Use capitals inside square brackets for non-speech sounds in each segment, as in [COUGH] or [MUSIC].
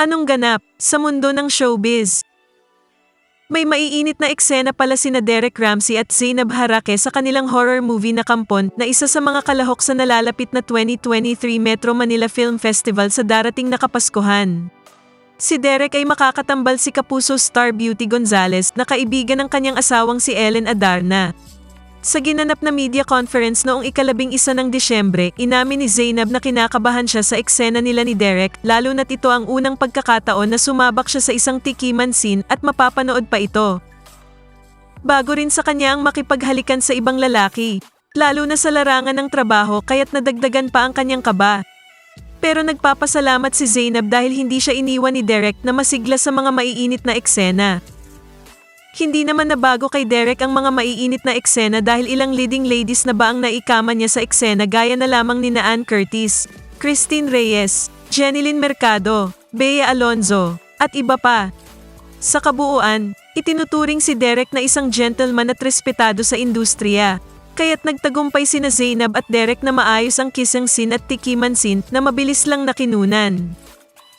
Anong ganap sa mundo ng showbiz? May maiinit na eksena pala sina Derek Ramsey at Zainab Harake sa kanilang horror movie na Kampon na isa sa mga kalahok sa nalalapit na 2023 Metro Manila Film Festival sa darating na Kapaskuhan. Si Derek ay makakatambal si Kapuso star Beauty Gonzales na kaibigan ng kanyang asawang si Ellen Adarna. Sa ginanap na media conference noong ikalabing isa ng Disyembre, inamin ni Zainab na kinakabahan siya sa eksena nila ni Derek lalo na't ito ang unang pagkakataon na sumabak siya sa isang tikiman scene at mapapanood pa ito. Bago rin sa kanya ang makipaghalikan sa ibang lalaki, lalo na sa larangan ng trabaho kaya't nadagdagan pa ang kanyang kaba. Pero nagpapasalamat si Zainab dahil hindi siya iniwan ni Derek na masigla sa mga maiinit na eksena. Hindi naman nabago kay Derek ang mga maiinit na eksena dahil ilang leading ladies na ba ang naikama niya sa eksena gaya na lamang ni Ann Curtis, Christine Reyes, Jenilyn Mercado, Bea Alonzo, at iba pa. Sa kabuuan, itinuturing si Derek na isang gentleman at respetado sa industriya. Kaya't nagtagumpay sina Zainab at Derek na maayos ang kissing scene at tikiman scene na mabilis lang nakinunan.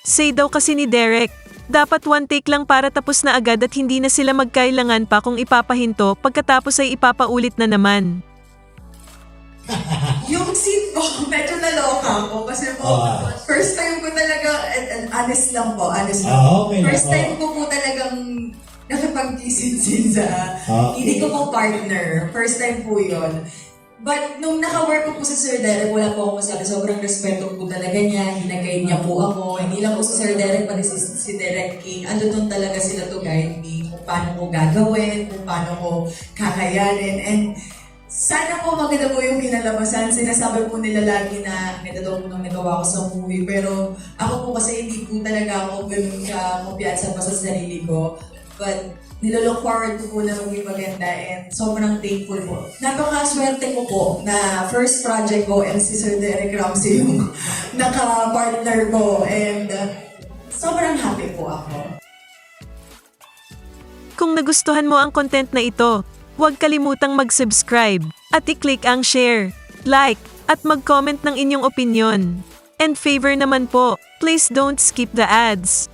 Say daw kasi ni Derek, dapat one take lang para tapos na agad at hindi na sila magkailangan pa kung ipapahinto pagkatapos ay ipapaulit na naman. [LAUGHS] Yung scene ko, [LAUGHS] medyo naloka ako kasi po, Ah. first time ko talaga, and, and honest lang po, honest lang. Ah, okay first po. time ko po talagang nakipag-kisin sa, Ah. hindi ko po partner. First time po yun. But nung naka-work ko po sa Sir Derek, wala po ako masabi. Sobrang respeto po talaga niya. Hinagay niya po ako. Hindi lang po si Sir Derek, pati si, si Derek King. Ano doon talaga sila to guide me kung paano ko gagawin, kung paano ko kakayanin. And sana po maganda po yung kinalabasan. Sinasabi po nila lagi na ganda daw po nung nagawa ko sa movie. Pero ako po kasi hindi po talaga ako ganun ka kumpiyansa pa sa sarili ko. But nilolook forward ko po na maging maganda and sobrang thankful po. Napakaswerte ko po na first project ko and si Sir Derek Ramsey yung [LAUGHS] naka-partner ko and uh, sobrang happy po ako. Kung nagustuhan mo ang content na ito, huwag kalimutang mag-subscribe at i-click ang share, like, at mag-comment ng inyong opinion. And favor naman po, please don't skip the ads.